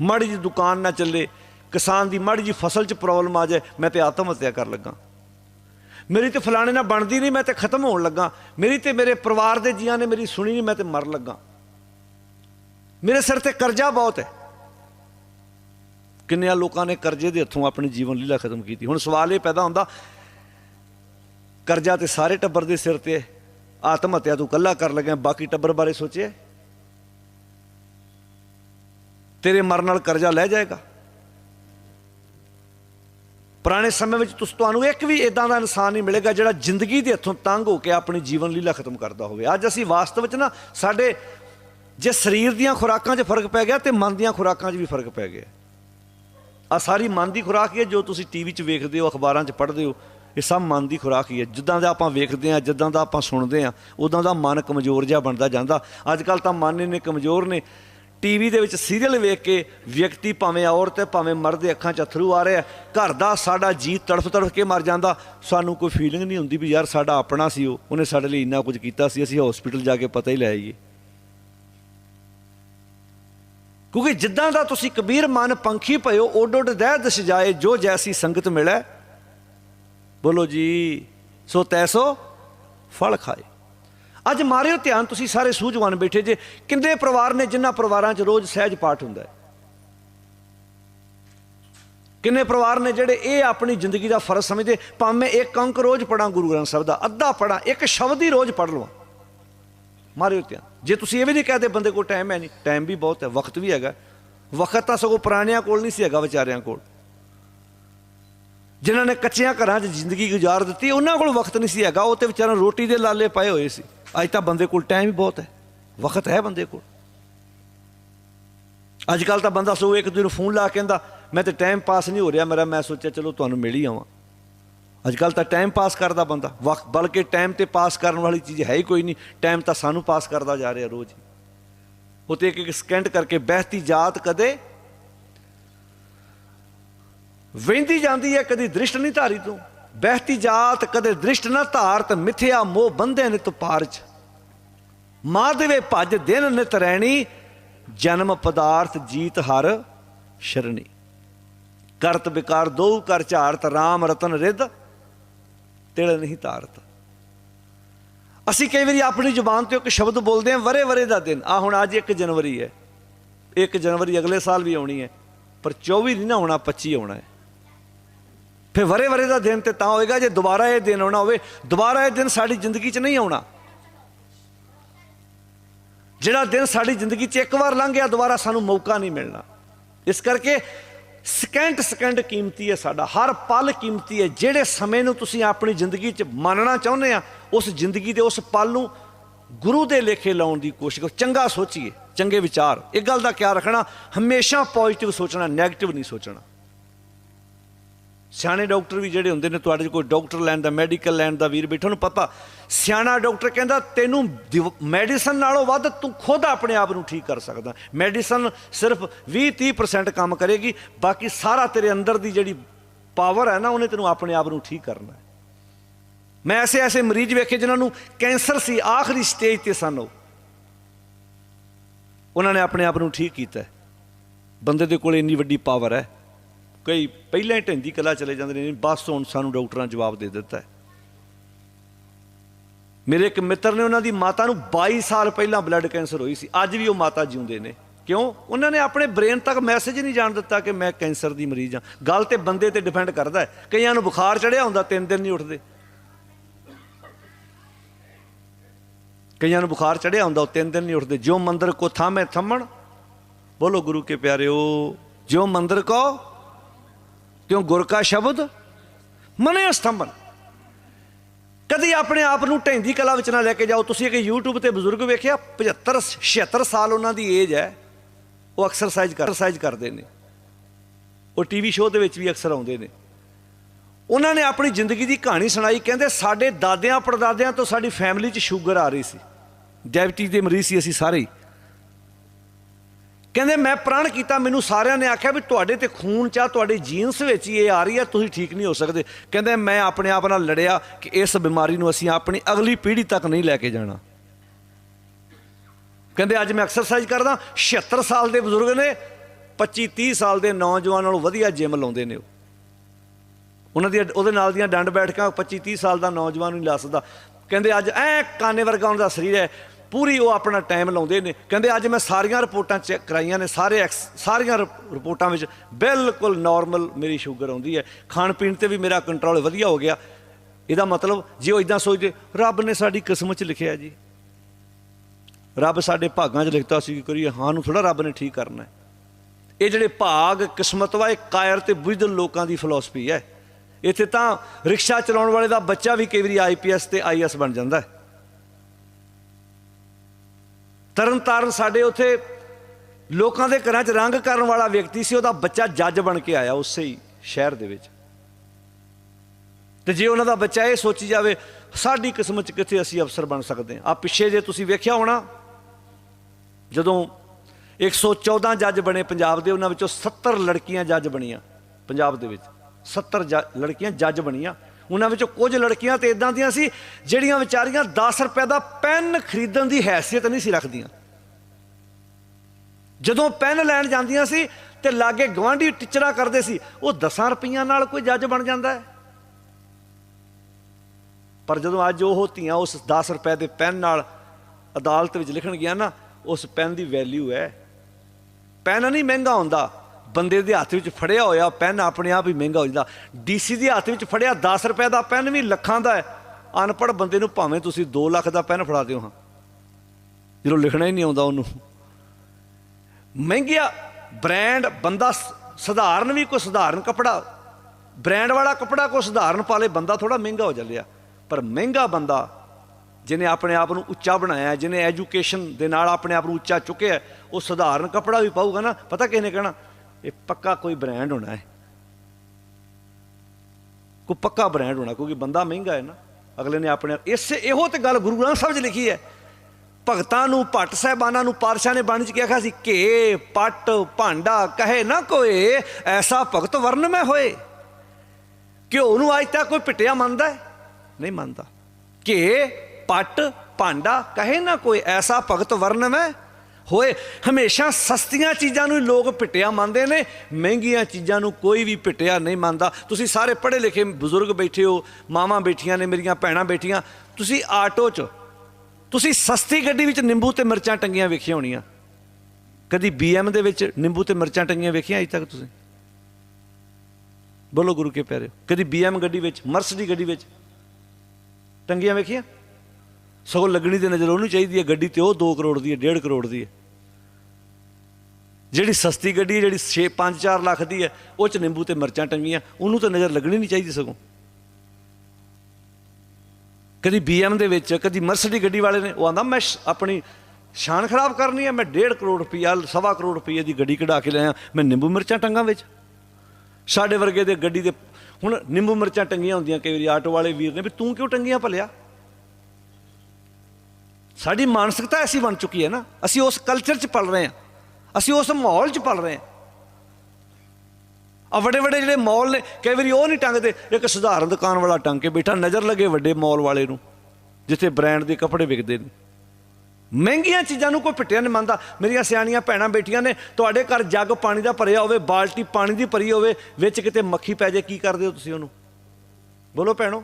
ਮਾੜੀ ਜੀ ਦੁਕਾਨ ਨਾ ਚੱਲੇ, ਕਿਸਾਨ ਦੀ ਮਾੜੀ ਜੀ ਫਸਲ 'ਚ ਪ੍ਰੋਬਲਮ ਆ ਜਾਏ, ਮੈਂ ਤੇ ਆਤਮ ਹੱਤਿਆ ਕਰ ਲੱਗਾ। ਮੇਰੀ ਤੇ ਫਲਾਣੇ ਨਾਲ ਬਣਦੀ ਨਹੀਂ, ਮੈਂ ਤੇ ਖਤਮ ਹੋਣ ਲੱਗਾ। ਮੇਰੀ ਤੇ ਮੇਰੇ ਪਰਿਵਾਰ ਦੇ ਜੀਆਂ ਨੇ ਮੇਰੀ ਸੁਣੀ ਨਹੀਂ, ਮੈਂ ਤੇ ਮਰ ਲੱਗਾ। ਮੇਰੇ ਸਿਰ ਤੇ ਕਰਜ਼ਾ ਬਹੁਤ ਹੈ। ਕਿੰਨਿਆਂ ਲੋਕਾਂ ਨੇ ਕਰਜ਼ੇ ਦੇ ਹੱਥੋਂ ਆਪਣੀ ਜੀਵਨ ਲੀਲਾ ਖਤਮ ਕੀਤੀ? ਹੁਣ ਸਵਾਲ ਇਹ ਪੈਦਾ ਹੁੰਦਾ, ਕਰਜ਼ਾ ਤੇ ਸਾਰੇ ਟੱਬਰ ਦੇ ਸਿਰ ਤੇ ਆਤਮ ਹੱਤਿਆ ਤੂੰ ਇਕੱਲਾ ਕਰ ਲੱਗਿਆ, ਬਾਕੀ ਟੱਬਰ ਬਾਰੇ ਸੋਚਿਆ? ਤੇਰੇ ਮਰਨ ਨਾਲ ਕਰਜ਼ਾ ਲੈ ਜਾਏਗਾ। ਪੁਰਾਣੇ ਸਮੇਂ ਵਿੱਚ ਤੁਸ ਤੁਹਾਨੂੰ ਇੱਕ ਵੀ ਇਦਾਂ ਦਾ ਇਨਸਾਨ ਨਹੀਂ ਮਿਲੇਗਾ ਜਿਹੜਾ ਜ਼ਿੰਦਗੀ ਦੇ ਹੱਥੋਂ ਤੰਗ ਹੋ ਕੇ ਆਪਣੀ ਜੀਵਨ ਲੀਲਾ ਖਤਮ ਕਰਦਾ ਹੋਵੇ। ਅੱਜ ਅਸੀਂ ਵਾਸਤਵ ਵਿੱਚ ਨਾ ਸਾਡੇ ਜੇ ਸਰੀਰ ਦੀਆਂ ਖੁਰਾਕਾਂ 'ਚ ਫ਼ਰਕ ਪੈ ਗਿਆ ਤੇ ਮਨ ਦੀਆਂ ਖੁਰਾਕਾਂ 'ਚ ਵੀ ਫ਼ਰਕ ਪੈ ਗਿਆ। ਆ ਸਾਰੀ ਮਨ ਦੀ ਖੁਰਾਕ ਹੀ ਹੈ ਜੋ ਤੁਸੀਂ ਟੀਵੀ 'ਚ ਵੇਖਦੇ ਹੋ, ਅਖਬਾਰਾਂ 'ਚ ਪੜ੍ਹਦੇ ਹੋ, ਇਹ ਸਭ ਮਨ ਦੀ ਖੁਰਾਕ ਹੀ ਹੈ। ਜਿੱਦਾਂ ਦਾ ਆਪਾਂ ਵੇਖਦੇ ਹਾਂ, ਜਿੱਦਾਂ ਦਾ ਆਪਾਂ ਸੁਣਦੇ ਹਾਂ, ਉਦਾਂ ਦਾ ਮਨ ਕਮਜ਼ੋਰ ਜਿਹਾ ਬਣਦਾ ਜਾਂਦਾ। ਅੱਜ ਕੱਲ ਤਾਂ ਮਨ ਇੰਨੇ ਕਮਜ਼ੋਰ ਨੇ ਟੀਵੀ ਦੇ ਵਿੱਚ ਸੀਰੀਅਲ ਵੇਖ ਕੇ ਵਿਅਕਤੀ ਭਾਵੇਂ ਔਰਤ ਹੈ, ਭਾਵੇਂ ਮਰਦ ਦੇ ਅੱਖਾਂ 'ਚ ਅਥਰੂ ਆ ਰਿਹਾ ਘਰ ਦਾ ਸਾਡਾ ਜੀ ਤੜਫ ਤੜਫ ਕੇ ਮਰ ਜਾਂਦਾ। ਸਾਨੂੰ ਕੋਈ ਫੀਲਿੰਗ ਨਹੀਂ ਹੁੰਦੀ ਵੀ ਯਾਰ ਸਾਡਾ ਆਪਣਾ ਸੀ ਉਹ। ਉਹਨੇ ਸਾਡੇ ਲਈ ਇੰਨਾ ਕੁਝ ਕੀਤਾ ਸੀ, ਅਸੀਂ ਹਸਪੀਟਲ ਜਾ ਕੇ ਪਤਾ ਹੀ ਲੈ ਆਈਏ। ਕਿਉਂਕਿ ਜਿੱਦਾਂ ਦਾ ਤੁਸੀਂ ਕਬੀਰ ਮਨ ਪੰਖੀ ਭਇਓ ਓਡ ਓਡ ਦਹਿ ਦਸ ਜਾਏ, ਜੋ ਜੈਸੀ ਸੰਗਤ ਮਿਲੈ। ਬੋਲੋ ਜੀ, ਸੋ ਤੈਸੋ ਫਲ ਖਾਏ। ਅੱਜ ਮਾਰਿਓ ਧਿਆਨ, ਤੁਸੀਂ ਸਾਰੇ ਸੂਝਵਾਨ ਬੈਠੇ ਜੇ। ਕਿੰਨੇ ਪਰਿਵਾਰ ਨੇ ਜਿਨ੍ਹਾਂ ਪਰਿਵਾਰਾਂ 'ਚ ਰੋਜ਼ ਸਹਿਜ ਪਾਠ ਹੁੰਦਾ ਹੈ? ਕਿੰਨੇ ਪਰਿਵਾਰ ਨੇ ਜਿਹੜੇ ਇਹ ਆਪਣੀ ਜ਼ਿੰਦਗੀ ਦਾ ਫਰਜ਼ ਸਮਝਦੇ, ਭਾਵੇਂ ਇੱਕ ਅੰਕ ਰੋਜ਼ ਪੜਾਂ ਗੁਰੂ ਗ੍ਰੰਥ ਸਾਹਿਬ ਦਾ, ਅੱਧਾ ਪੜਾਂ ਇੱਕ ਸ਼ਬਦ ਹੀ ਰੋਜ਼ ਪੜ ਲਵਾਂ। ਮਾਰਿਓ ਧਿਆਨ। ਜੇ ਤੁਸੀਂ ਇਹ ਵੀ ਨਹੀਂ ਕਹਦੇ ਬੰਦੇ ਕੋਲ ਟਾਈਮ ਹੈ ਨਹੀਂ ਟਾਈਮ ਵੀ ਬਹੁਤ ਹੈ, ਵਕਤ ਵੀ ਹੈਗਾ। ਵਕਤ ਤਾਂ ਸਗੋਂ ਪੁਰਾਣਿਆਂ ਕੋਲ ਨਹੀਂ ਸੀ ਹੈਗਾ ਵਿਚਾਰਿਆਂ ਕੋਲ। ਜਿਨ੍ਹਾਂ ਨੇ ਕੱਚਿਆਂ ਘਰਾਂ 'ਚ ਜ਼ਿੰਦਗੀ ਗੁਜ਼ਾਰ ਦਿੱਤੀ, ਉਹਨਾਂ ਕੋਲ ਵਕਤ ਨਹੀਂ ਸੀ ਹੈਗਾ। ਉਹ ਤੇ ਵਿਚਾਰਾਂ ਰੋਟੀ ਦੇ ਲਾਲੇ ਪਏ ਹੋਏ ਸੀ। ਅੱਜ ਤਾਂ ਬੰਦੇ ਕੋਲ ਟਾਈਮ ਹੀ ਬਹੁਤ ਹੈ। ਵਕਤ ਹੈ ਬੰਦੇ ਕੋਲ। ਅੱਜ ਕੱਲ ਤਾਂ ਬੰਦਾ ਸੋ ਇੱਕ ਦੂਜੇ ਨੂੰ ਫੋਨ ਲਾ ਕੇ ਕਹਿੰਦਾ, ਮੈਂ ਤੇ ਟਾਈਮ ਪਾਸ ਨਹੀਂ ਹੋ ਰਿਹਾ ਮੇਰਾ, ਮੈਂ ਸੋਚਿਆ ਚਲੋ ਤੁਹਾਨੂੰ ਮਿਲ ਹੀ ਆਵਾਂ। ਅੱਜ ਕੱਲ ਤਾਂ ਟਾਈਮ ਪਾਸ ਕਰਦਾ ਬੰਦਾ। ਵਕਤ, ਬਲਕਿ ਟਾਈਮ ਤੇ ਪਾਸ ਕਰਨ ਵਾਲੀ ਚੀਜ਼ ਹੈ ਹੀ ਕੋਈ ਨਹੀਂ। ਟਾਈਮ ਤਾਂ ਸਾਨੂੰ ਪਾਸ ਕਰਦਾ ਜਾ ਰਿਹਾ ਰੋਜ਼ ਉਹ ਤੇ ਇੱਕ ਇੱਕ ਸਕਿੰਟ ਕਰਕੇ ਬਹਿਤੀ ਜਾਤ ਕਦੇ ਵਹਿੰਦੀ ਜਾਂਦੀ ਹੈ ਕਦੀ ਦ੍ਰਿਸ਼ਟ ਨਹੀਂ ਧਾਰੀ ਤੂੰ। ਬਹਿਤੀ ਜਾਤ ਕਦੇ ਦ੍ਰਿਸ਼ਟ ਨਾ ਧਾਰਤ ਮਿਥਿਆ ਮੋਹ ਬੰਦੇ ਨਿਤ ਪਾਰਚ ਮਾਂ ਦੇਵੇ ਭੱਜ ਦਿਨ ਨਿਤ ਰਹਿਣੀ ਜਨਮ ਪਦਾਰਥ ਜੀਤ ਹਰ ਸ਼ਰਣੀ। ਕਰਤ ਵਿਕਾਰ ਦੋ ਕਰ ਝਾਰਤ RAM ਰਤਨ ਰਿੱਧ, ਤਿਲ ਨਹੀਂ ਤਾਰਤ ਅਸੀਂ ਕਈ ਵਾਰੀ ਆਪਣੀ ਜ਼ੁਬਾਨ ਤੇ ਇੱਕ ਸ਼ਬਦ ਬੋਲਦੇ ਹਾਂ, ਵਰੇ ਵਰੇ ਦਾ ਦਿਨ। ਆ ਹੁਣ ਅੱਜ 1 ਜਨਵਰੀ ਹੈ। 1 ਜਨਵਰੀ ਅਗਲੇ ਸਾਲ ਵੀ ਆਉਣੀ ਹੈ, ਪਰ 24 ਨਹੀਂ ਨਾ ਆਉਣਾ 25 ਆਉਣਾ ਹੈ। ਫਿਰ ਵਰੇ ਵਰੇ ਦਾ ਦਿਨ ਤੇ ਤਾਂ ਹੋਏਗਾ, ਜੇ ਦੁਬਾਰਾ ਇਹ ਦਿਨ ਆਉਣਾ ਹੋਵੇ, ਦੁਬਾਰਾ ਇਹ ਦਿਨ ਸਾਡੀ ਜ਼ਿੰਦਗੀ 'ਚ ਨਹੀਂ ਆਉਣਾ। ਜਿਹੜਾ ਦਿਨ ਸਾਡੀ ਜ਼ਿੰਦਗੀ 'ਚ ਇੱਕ ਵਾਰ ਲੰਘ ਗਿਆ, ਦੁਬਾਰਾ ਸਾਨੂੰ ਮੌਕਾ ਨਹੀਂ ਮਿਲਣਾ। ਇਸ ਕਰਕੇ ਸਕਿੰਟ ਸਕਿੰਟ ਕੀਮਤੀ ਹੈ ਸਾਡਾ, ਹਰ ਪਲ ਕੀਮਤੀ ਹੈ। ਜਿਹੜੇ ਸਮੇਂ ਨੂੰ ਤੁਸੀਂ ਆਪਣੀ ਜ਼ਿੰਦਗੀ 'ਚ ਮੰਨਣਾ ਚਾਹੁੰਦੇ ਆ, ਉਸ ਜ਼ਿੰਦਗੀ ਦੇ ਉਸ ਪਲ ਨੂੰ ਗੁਰੂ ਦੇ ਲੇਖੇ ਲਾਉਣ ਦੀ ਕੋਸ਼ਿਸ਼ ਕਰੋ। ਚੰਗਾ ਸੋਚੀਏ, ਚੰਗੇ ਵਿਚਾਰ। ਇਹ ਗੱਲ ਦਾ ਖਿਆਲ ਰੱਖਣਾ, ਹਮੇਸ਼ਾ ਪੋਜ਼ਿਟਿਵ ਸੋਚਣਾ ਨੈਗੇਟਿਵ ਨਹੀਂ ਸੋਚਣਾ। ਸਿਆਣੇ ਡਾਕਟਰ ਵੀ ਜਿਹੜੇ ਹੁੰਦੇ ਨੇ ਤੁਹਾਡੇ 'ਚ ਕੋਈ ਡਾਕਟਰ ਲੈਣ ਦਾ, ਮੈਡੀਕਲ ਲੈਣ ਦਾ ਵੀਰ ਬੈਠਾ ਨੂੰ ਪਤਾ। ਸਿਆਣਾ ਡਾਕਟਰ ਕਹਿੰਦਾ, ਤੈਨੂੰ ਮੈਡੀਸਨ ਨਾਲੋਂ ਵੱਧ ਤੂੰ ਖੁਦ ਆਪਣੇ ਆਪ ਨੂੰ ਠੀਕ ਕਰ ਸਕਦਾ। ਮੈਡੀਸਨ ਸਿਰਫ 20-30% ਕੰਮ ਕਰੇਗੀ, ਬਾਕੀ ਸਾਰਾ ਤੇਰੇ ਅੰਦਰ ਦੀ ਜਿਹੜੀ ਪਾਵਰ ਹੈ ਨਾ, ਉਹਨੇ ਤੈਨੂੰ ਆਪਣੇ ਆਪ ਨੂੰ ਠੀਕ ਕਰਨਾ ਹੈ। ਮੈਂ ਐਸੇ ਐਸੇ ਮਰੀਜ਼ ਵੇਖੇ ਜਿਨ੍ਹਾਂ ਨੂੰ ਕੈਂਸਰ ਸੀ, ਆਖਰੀ ਸਟੇਜ ਤੇ ਸਨ ਉਹ। ਉਹਨਾਂ ਨੇ ਆਪਣੇ ਆਪ ਨੂੰ ਠੀਕ ਕੀਤਾ ਬੰਦੇ ਦੇ ਕੋਲ ਇੰਨੀ ਵੱਡੀ ਪਾਵਰ ਹੈ। ਕਈ ਪਹਿਲਾਂ ਹੀ ਢਿੰਦੀ ਕਲਾ ਚਲੇ ਜਾਂਦੇ ਨੇ, ਬਸ ਹੁਣ ਸਾਨੂੰ ਡਾਕਟਰਾਂ ਜਵਾਬ ਦੇ ਦਿੱਤਾ ਹੈ। ਮੇਰੇ ਇੱਕ ਮਿੱਤਰ ਨੇ ਉਹਨਾਂ ਦੀ ਮਾਤਾ ਨੂੰ 22 ਸਾਲ ਪਹਿਲਾਂ ਬਲੱਡ ਕੈਂਸਰ ਹੋਈ ਸੀ, ਅੱਜ ਵੀ ਉਹ ਮਾਤਾ ਜਿਉਂਦੇ ਨੇ। ਕਿਉਂ? ਉਹਨਾਂ ਨੇ ਆਪਣੇ ਬ੍ਰੇਨ ਤੱਕ ਮੈਸੇਜ ਨਹੀਂ ਜਾਣ ਦਿੱਤਾ ਕਿ ਮੈਂ ਕੈਂਸਰ ਦੀ ਮਰੀਜ਼ ਹਾਂ। ਗੱਲ ਤੇ ਬੰਦੇ ਤੇ ਡਿਪੈਂਡ ਕਰਦਾ ਕਈਆਂ ਨੂੰ ਬੁਖਾਰ ਚੜਿਆ ਹੁੰਦਾ, ਤਿੰਨ ਦਿਨ ਨਹੀਂ ਉੱਠਦੇ। ਕਈਆਂ ਨੂੰ ਬੁਖਾਰ ਚੜਿਆ ਹੁੰਦਾ, ਉਹ ਤਿੰਨ ਦਿਨ ਨਹੀਂ ਉੱਠਦੇ। ਜੋ ਮੰਦਰ ਕੋ ਥਾਮੇ ਥੰਮਣ, ਬੋਲੋ ਗੁਰੂ ਕੇ ਪਿਆਰਿਓ ਜੋ ਮੰਦਰ ਕੋ ਕਿਉਂ ਗੁਰ ਕਾ ਸ਼ਬਦ ਮਨੇ ਸਤੰਭਨ ਕਦੀ ਆਪਣੇ ਆਪ ਨੂੰ ਢੈਂਦੀ ਕਲਾ ਵਿੱਚ ਨਾ ਲੈ ਕੇ ਜਾਓ। ਤੁਸੀਂ ਇੱਕ YouTube ਤੇ ਬਜ਼ੁਰਗ ਵੇਖਿਆ 75 76 ਸਾਲ ਉਹਨਾਂ ਦੀ ਏਜ ਹੈ। ਉਹ ਐਕਸਰਸਾਈਜ਼ ਕਰ ਐਕਸਰਸਾਈਜ਼ ਕਰਦੇ ਨੇ। ਉਹ ਟੀਵੀ ਸ਼ੋਅ ਦੇ ਵਿੱਚ ਵੀ ਅਕਸਰ ਆਉਂਦੇ ਨੇ। ਉਹਨਾਂ ਨੇ ਆਪਣੀ ਜ਼ਿੰਦਗੀ ਦੀ ਕਹਾਣੀ ਸੁਣਾਈ। ਕਹਿੰਦੇ, ਸਾਡੇ ਦਾਦਿਆਂ ਪੜਦਾਦਿਆਂ ਤੋਂ ਸਾਡੀ ਫੈਮਿਲੀ 'ਚ ਸ਼ੂਗਰ ਆ ਰਹੀ ਸੀ। ਡਾਇਬਟੀਜ਼ ਦੇ ਮਰੀਜ਼ ਸੀ ਅਸੀਂ ਸਾਰੇ ਕਹਿੰਦੇ, ਮੈਂ ਪ੍ਰਣ ਕੀਤਾ, ਮੈਨੂੰ ਸਾਰਿਆਂ ਨੇ ਆਖਿਆ ਵੀ ਤੁਹਾਡੇ ਤੇ ਖੂਨ ਚਾ, ਤੁਹਾਡੇ ਜੀਨਸ ਵਿੱਚ ਹੀ ਇਹ ਆ ਰਹੀ ਹੈ ਤੁਸੀਂ ਠੀਕ ਨਹੀਂ ਹੋ ਸਕਦੇ। ਕਹਿੰਦੇ, ਮੈਂ ਆਪਣੇ ਆਪ ਨਾਲ ਲੜਿਆ ਕਿ ਇਸ ਬਿਮਾਰੀ ਨੂੰ ਅਸੀਂ ਆਪਣੀ ਅਗਲੀ ਪੀੜ੍ਹੀ ਤੱਕ ਨਹੀਂ ਲੈ ਕੇ ਜਾਣਾ। ਕਹਿੰਦੇ, ਅੱਜ ਮੈਂ ਐਕਸਰਸਾਈਜ਼ ਕਰਦਾ 76 ਸਾਲ ਦੇ ਬਜ਼ੁਰਗ ਨੇ 25 30 ਸਾਲ ਦੇ ਨੌਜਵਾਨ ਨਾਲੋਂ ਵਧੀਆ ਜਿਮ ਲਾਉਂਦੇ ਨੇ ਉਹ। ਉਹਨਾਂ ਦੀ ਉਹਦੇ ਨਾਲ ਦੀਆਂ ਡੰਡ ਬੈਠਕਾਂ 25 30 ਸਾਲ ਦਾ ਨੌਜਵਾਨ ਨਹੀਂ ਲਾ ਸਕਦਾ। ਕਹਿੰਦੇ, ਅੱਜ ਐ, ਕਾਨੇ ਵਰਗਾ ਉਹਨਾਂ ਦਾ ਸਰੀਰ ਹੈ ਪੂਰੀ ਉਹ ਆਪਣਾ ਟਾਈਮ ਲਾਉਂਦੇ ਨੇ। ਕਹਿੰਦੇ ਅੱਜ ਮੈਂ ਸਾਰੀਆਂ ਰਿਪੋਰਟਾਂ ਚੈੱਕ ਕਰਾਈਆਂ ਨੇ, ਸਾਰੇ ਐਕਸ- ਸਾਰੀਆਂ ਰਿਪ- ਰਿਪੋਰਟਾਂ ਵਿੱਚ ਬਿਲਕੁਲ ਨਾਰਮਲ ਮੇਰੀ ਸ਼ੂਗਰ ਆਉਂਦੀ ਹੈ। ਖਾਣ ਪੀਣ ਤੇ ਵੀ ਮੇਰਾ ਕੰਟਰੋਲ ਵਧੀਆ ਹੋ ਗਿਆ। ਇਹਦਾ ਮਤਲਬ ਜੇ ਉਹ ਇਦਾਂ ਸੋਚਦੇ, ਰੱਬ ਨੇ ਸਾਡੀ ਕਿਸਮਤ 'ਚ ਲਿਖਿਆ ਜੀ। ਰੱਬ ਸਾਡੇ ਭਾਗਾਂ 'ਚ ਲਿਖਤਾ ਸੀ, ਕਿ ਕਰੀਏ? ਹਾਂ ਨੂੰ ਥੋੜਾ ਰੱਬ ਨੇ ਠੀਕ ਕਰਨਾ ਹੈ। ਇਹ ਜਿਹੜੇ ਭਾਗ, ਕਿਸਮਤ ਵਾ, ਇਹ ਕਾਇਰ ਤੇ ਬੁੱਝਦਲ ਲੋਕਾਂ ਦੀ ਫਿਲਾਸਫੀ ਹੈ। ਇੱਥੇ ਤਾਂ ਰਿਕਸ਼ਾ ਚਲਾਉਣ ਵਾਲੇ ਦਾ ਬੱਚਾ ਵੀ ਕਈ ਵਾਰੀ ਆਈਪੀਐਸ ਤੇ ਆਈਐਸ ਬਣ ਜਾਂਦਾ ਹੈ। ਤਰਨ ਤਾਰਨ ਸਾਡੇ ਉੱਥੇ ਲੋਕਾਂ ਦੇ ਘਰਾਂ 'ਚ ਰੰਗ ਕਰਨ ਵਾਲਾ ਵਿਅਕਤੀ ਸੀ, ਉਹਦਾ ਬੱਚਾ ਜੱਜ ਬਣ ਕੇ ਆਇਆ ਉਸੇ ਹੀ ਸ਼ਹਿਰ ਦੇ ਵਿੱਚ। ਤੇ ਜੇ ਉਹਨਾਂ ਦਾ ਬੱਚਾ ਇਹ ਸੋਚੀ ਜਾਵੇ, ਸਾਡੀ ਕਿਸਮਤ 'ਚ ਕਿੱਥੇ ਅਸੀਂ ਅਫਸਰ ਬਣ ਸਕਦੇ ਹਾਂ? ਆ ਪਿੱਛੇ ਜੇ ਤੁਸੀਂ ਵੇਖਿਆ ਹੋਣਾ, ਜਦੋਂ 114 ਜੱਜ ਬਣੇ ਪੰਜਾਬ ਦੇ, ਉਹਨਾਂ ਵਿੱਚੋਂ 70 ਲੜਕੀਆਂ ਜੱਜ ਬਣੀਆਂ ਪੰਜਾਬ ਦੇ ਵਿੱਚ। 70 ਜੱਜ- ਲੜਕੀਆਂ ਜੱਜ ਬਣੀਆਂ। ਉਹਨਾਂ ਵਿੱਚੋਂ ਕੁਝ ਲੜਕੀਆਂ ਤੇ ਇਦਾਂ ਦੀਆਂ ਸੀ, ਜਿਹੜੀਆਂ ਵਿਚਾਰੀਆਂ 10 ਰੁਪਏ ਦਾ ਪੈਨ ਖਰੀਦਣ ਦੀ ਹੈਸੀਅਤ ਨਹੀਂ ਸੀ ਰੱਖਦੀਆਂ। ਜਦੋਂ ਪੈਨ ਲੈਣ ਜਾਂਦੀਆਂ ਸੀ ਤੇ ਲਾਗੇ ਗਵਾਂਢੀ ਟੀਚਰਾਂ ਕਰਦੇ ਸੀ, ਉਹ 10 ਰੁਪਈਆਂ ਨਾਲ ਕੋਈ ਜੱਜ ਬਣ ਜਾਂਦਾ ਹੈ। ਪਰ ਜਦੋਂ ਅੱਜ ਉਹ ਧੀਆਂ ਉਸ 10 ਰੁਪਏ ਦੇ ਪੈਨ ਨਾਲ ਅਦਾਲਤ ਵਿੱਚ ਲਿਖਣ ਗਿਆ ਨਾ, ਉਸ ਪੈਨ ਦੀ ਵੈਲਿਊ ਹੈ। ਪੈਨ ਨਹੀਂ ਮਹਿੰਗਾ ਹੁੰਦਾ ਬੰਦੇ ਦੇ ਹੱਥ ਵਿੱਚ ਫੜਿਆ ਹੋਇਆ ਪੈਨ ਆਪਣੇ ਆਪ ਹੀ ਮਹਿੰਗਾ ਹੋ ਜਾਂਦਾ। ਡੀਸੀ ਦੇ ਹੱਥ ਵਿੱਚ ਫੜਿਆ 10 ਰੁਪਏ ਦਾ ਪੈਨ ਵੀ ਲੱਖਾਂ ਦਾ ਹੈ। ਅਨਪੜ੍ਹ ਬੰਦੇ ਨੂੰ ਭਾਵੇਂ ਤੁਸੀਂ 2 ਲੱਖ ਦਾ ਪੈਨ ਫੜਾ ਦਿਓ ਹਾਂ। ਜਦੋਂ ਲਿਖਣਾ ਹੀ ਨਹੀਂ ਆਉਂਦਾ ਉਹਨੂੰ। ਮਹਿੰਗਿਆ ਬ੍ਰਾਂਡ ਬੰਦਾ ਸਧਾਰਨ ਵੀ ਕੋਈ ਸਧਾਰਨ ਕਪੜਾ, ਬ੍ਰਾਂਡ ਵਾਲਾ ਕਪੜਾ ਕੋਈ ਸਧਾਰਨ ਪਾ ਲੇ, ਬੰਦਾ ਥੋੜਾ ਮਹਿੰਗਾ ਹੋ ਚੱਲਿਆ। ਪਰ ਮਹਿੰਗਾ ਬੰਦਾ ਜਿਹਨੇ ਆਪਣੇ ਆਪ ਨੂੰ ਉੱਚਾ ਬਣਾਇਆ, ਜਿਹਨੇ ਐਜੂਕੇਸ਼ਨ ਦੇ ਨਾਲ ਆਪਣੇ ਆਪ ਨੂੰ ਉੱਚਾ ਚੁੱਕਿਆ, ਉਹ ਸਧਾਰਨ ਕਪੜਾ ਵੀ ਪਾਊਗਾ ਨਾ। ਪਤਾ ਕਿਸ ਨੇ ਕਹਿਣਾ? ਇਹ ਪੱਕਾ ਕੋਈ ਬ੍ਰਾਂਡ ਹੋਣਾ ਹੈ। ਕੋਈ ਪੱਕਾ ਬ੍ਰਾਂਡ ਹੋਣਾ, ਕਿਉਂਕਿ ਬੰਦਾ ਮਹਿੰਗਾ ਹੈ ਨਾ। ਅਗਲੇ ਨੇ ਆਪਣੇ ਇਸੇ ਇਹੋ ਤੇ ਗੱਲ ਗੁਰੂ ਗ੍ਰੰਥ ਸਾਹਿਬ 'ਚ ਲਿਖੀ ਹੈ। ਭਗਤਾਂ ਨੂੰ, ਭੱਟ ਸਾਹਿਬਾਨਾਂ ਨੂੰ ਪਾਰਸ਼ਾ ਨੇ ਬਾਣੀ ਚ ਕਿਹਾ ਸੀ ਕਿ ਪੱਟ, ਭਾਂਡਾ, ਕਹੇ ਨਾ ਕੋਏ ਐਸਾ ਭਗਤ ਵਰਨ ਮੈਂ ਹੋਏ। ਘਿਓ ਨੂੰ ਅੱਜ ਤੱਕ ਕੋਈ ਪਿੱਟਿਆ ਮੰਨਦਾ ਹੈ? ਨਹੀਂ ਮੰਨਦਾ। ਕਿ ਪੱਟ, ਭਾਂਡਾ, ਕਹੇ ਨਾ ਕੋਈ, ਐਸਾ ਭਗਤ ਵਰਨ ਮੈਂ ਹੋਏ, ਹਮੇਸ਼ਾ ਸਸਤੀਆਂ ਚੀਜ਼ਾਂ ਨੂੰ ਲੋਕ ਪਿੱਟਿਆ ਮੰਨਦੇ ਨੇ, ਮਹਿੰਗੀਆਂ ਚੀਜ਼ਾਂ ਨੂੰ ਕੋਈ ਵੀ ਪਿੱਟਿਆ ਨਹੀਂ ਮੰਨਦਾ। ਤੁਸੀਂ ਸਾਰੇ ਪੜ੍ਹੇ ਲਿਖੇ ਬਜ਼ੁਰਗ ਬੈਠੇ ਹੋ, ਮਾਵਾਂ ਬੈਠੀਆਂ ਨੇ, ਮੇਰੀਆਂ ਭੈਣਾਂ ਬੈਠੀਆਂ, ਤੁਸੀਂ ਆਟੋ 'ਚ, ਤੁਸੀਂ ਸਸਤੀ ਗੱਡੀ ਵਿੱਚ ਨਿੰਬੂ ਤੇ ਮਿਰਚਾਂ ਟੰਗੀਆਂ ਵੇਖੀਆਂ ਹੋਣੀਆਂ। ਕਦੀ ਬੀਐਮ ਦੇ ਵਿੱਚ ਨਿੰਬੂ ਤੇ ਮਿਰਚਾਂ ਟੰਗੀਆਂ ਵੇਖੀਆਂ ਅਜੇ ਤੱਕ ਤੁਸੀਂ? ਬੋਲੋ ਗੁਰੂ ਕੇ ਪਿਆਰੇ, ਕਦੀ ਬੀਐਮ ਗੱਡੀ ਵਿੱਚ ਮਰਸਡੀ ਗੱਡੀ ਵਿੱਚ ਟੰਗੀਆਂ ਵੇਖੀਆਂ? ਸਗੋਂ ਲੱਗਣੀ ਤੇ ਨਜ਼ਰ ਉਹਨੂੰ ਚਾਹੀਦੀ ਹੈ, ਗੱਡੀ ਤੇ ਉਹ 2 ਕਰੋੜ ਦੀ ਹੈ 1.5 ਕਰੋੜ ਦੀ ਹੈ। ਜਿਹੜੀ ਸਸਤੀ ਗੱਡੀ ਹੈ, ਜਿਹੜੀ 6 5 4 ਲੱਖ ਦੀ ਹੈ, ਉਹ ਚ ਨਿੰਬੂ ਤੇ ਮਿਰਚਾਂ ਟੰਗੀਆਂ, ਉਹਨੂੰ ਤਾਂ ਨਜ਼ਰ ਲੱਗਣੀ ਨਹੀਂ ਚਾਹੀਦੀ ਸਗੋਂ। ਕਦੀ ਬੀਐਮ ਦੇ ਵਿੱਚ, ਕਦੀ ਮਰਸਡੀ ਗੱਡੀ ਵਾਲੇ ਨੇ, ਉਹ ਆਂਦਾ, ਮੈਂ ਸ਼- ਆਪਣੀ ਸ਼ਾਨ ਖਰਾਬ ਕਰਨੀ ਹੈ, ਮੈਂ 1.5 ਕਰੋੜ ਰੁਪਈਆ, ਸਵਾ ਕਰੋੜ ਰੁਪਈਏ ਦੀ ਗੱਡੀ ਕਢਾ ਕੇ ਲਿਆ ਮੈਂ ਨਿੰਬੂ ਮਿਰਚਾਂ ਟੰਗਾਂ ਵਿੱਚ। ਸਾਡੇ ਵਰਗੇ ਦੇ ਗੱਡੀ ਦੇ, ਹੁਣ ਨਿੰਬੂ ਮਿਰਚਾਂ ਟੰਗੀਆਂ ਹੁੰਦੀਆਂ, ਕਈ ਵਾਰੀ ਆਟੋ ਵਾਲੇ ਵੀਰ ਨੇ, ਵੀ ਤੂੰ ਕਿਉਂ ਟੰਗੀਆਂ ਭਲਿਆ? ਸਾਡੀ ਮਾਨਸਿਕਤਾ ਐਸੀ ਬਣ ਚੁੱਕੀ ਹੈ ਨਾ, ਅਸੀਂ ਉਸ ਕਲਚਰ 'ਚ ਪਲ ਰਹੇ ਹਾਂ, ਅਸੀਂ ਉਸ ਮਾਹੌਲ 'ਚ ਪਲ ਰਹੇ ਹਾਂ। ਆ ਵੱਡੇ ਵੱਡੇ ਜਿਹੜੇ ਮਾਲ ਨੇ, ਕਈ ਵਾਰੀ ਉਹ ਨਹੀਂ ਟੰਗਦੇ, ਇੱਕ ਸਧਾਰਨ ਦੁਕਾਨ ਵਾਲਾ ਟੰਗ ਕੇ ਬੈਠਾ, ਨਜ਼ਰ ਲੱਗੇ ਵੱਡੇ ਮਾਲ ਵਾਲੇ ਨੂੰ, ਜਿੱਥੇ ਬ੍ਰਾਂਡ ਦੇ ਕੱਪੜੇ ਵਿਕਦੇ ਨੇ। ਮਹਿੰਗੀਆਂ ਚੀਜ਼ਾਂ ਨੂੰ ਕੋਈ ਪਿੱਟਿਆ ਨਹੀਂ ਮੰਨਦਾ, ਮੇਰੀਆਂ ਸਿਆਣੀਆਂ ਭੈਣਾਂ ਬੈਠੀਆਂ ਨੇ, ਤੁਹਾਡੇ ਘਰ ਜੱਗ ਪਾਣੀ ਦਾ ਭਰਿਆ ਹੋਵੇ, ਬਾਲਟੀ ਪਾਣੀ ਦੀ ਭਰੀ ਹੋਵੇ, ਵਿੱਚ ਕਿਤੇ ਮੱਖੀ ਪੈ ਜਾਏ, ਕੀ ਕਰਦੇ ਹੋ ਤੁਸੀਂ ਉਹਨੂੰ? ਬੋਲੋ ਭੈਣੋ।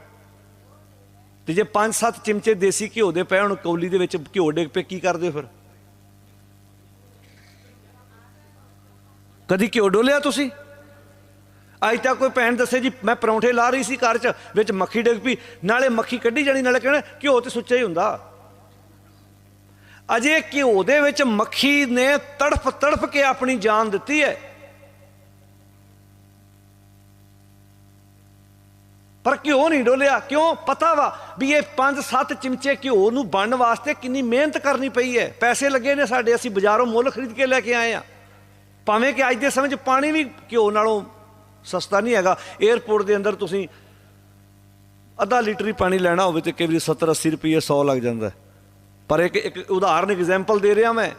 ਤੇ ਜੇ 5-7 ਚਮਚੇ ਦੇਸੀ ਘਿਓ ਦੇ ਪਏ ਹੁਣ ਕੌਲੀ ਦੇ ਵਿੱਚ ਘਿਓ ਡਿੱਗ ਪਏ, ਕੀ ਕਰਦੇ ਹੋ ਫਿਰ? ਕਦੀ ਘਿਓ ਡੋਲਿਆ ਤੁਸੀਂ? ਅੱਜ ਤੱਕ ਕੋਈ ਭੈਣ ਦੱਸੇ ਜੀ, ਮੈਂ ਪਰੌਂਠੇ ਲਾ ਰਹੀ ਸੀ ਘਰ 'ਚ, ਵਿੱਚ ਮੱਖੀ ਡਿੱਗ ਪਈ, ਨਾਲੇ ਮੱਖੀ ਕੱਢੀ ਜਾਣੀ, ਨਾਲੇ ਕਹਿਣਾ ਘਿਓ ਤੇ ਸੁੱਚਾ ਹੀ ਹੁੰਦਾ। ਅਜੇ ਘਿਓ ਦੇ ਵਿੱਚ ਮੱਖੀ ਨੇ ਤੜਫ ਤੜਫ ਕੇ ਆਪਣੀ ਜਾਨ ਦਿੱਤੀ ਹੈ। ਪਰ ਘਿਓ ਨਹੀਂ ਡੋਲਿਆ। ਕਿਉਂ? ਪਤਾ ਵਾ ਵੀ ਇਹ 5-7 ਚਮਚੇ ਘਿਓ ਨੂੰ ਬਣਨ ਵਾਸਤੇ ਕਿੰਨੀ ਮਿਹਨਤ ਕਰਨੀ ਪਈ ਹੈ। ਪੈਸੇ ਲੱਗੇ ਨੇ ਸਾਡੇ, ਅਸੀਂ ਬਾਜ਼ਾਰੋਂ ਮੁੱਲ ਖਰੀਦ ਕੇ ਲੈ ਕੇ ਆਏ ਆ ਭਾਵੇਂ ਕਿ ਅੱਜ ਦੇ ਸਮੇਂ 'ਚ ਪਾਣੀ ਵੀ ਘਿਓ ਨਾਲੋਂ ਸਸਤਾ ਨਹੀਂ ਹੈਗਾ। 에어ਪੋਰਟ ਦੇ ਅੰਦਰ ਤੁਸੀਂ ਅੱਧਾ ਲੀਟਰ ਹੀ ਪਾਣੀ ਲੈਣਾ ਹੋਵੇ ਤੇ ਕਈ ਵਾਰੀ 70 80 ਰੁਪਏ 100 ਲੱਗ ਜਾਂਦਾ। ਪਰ ਇੱਕ ਇੱਕ ਉਦਾਹਰਨ ਐਗਜ਼ਾਮਪਲ ਦੇ ਰਿਹਾ ਮੈਂ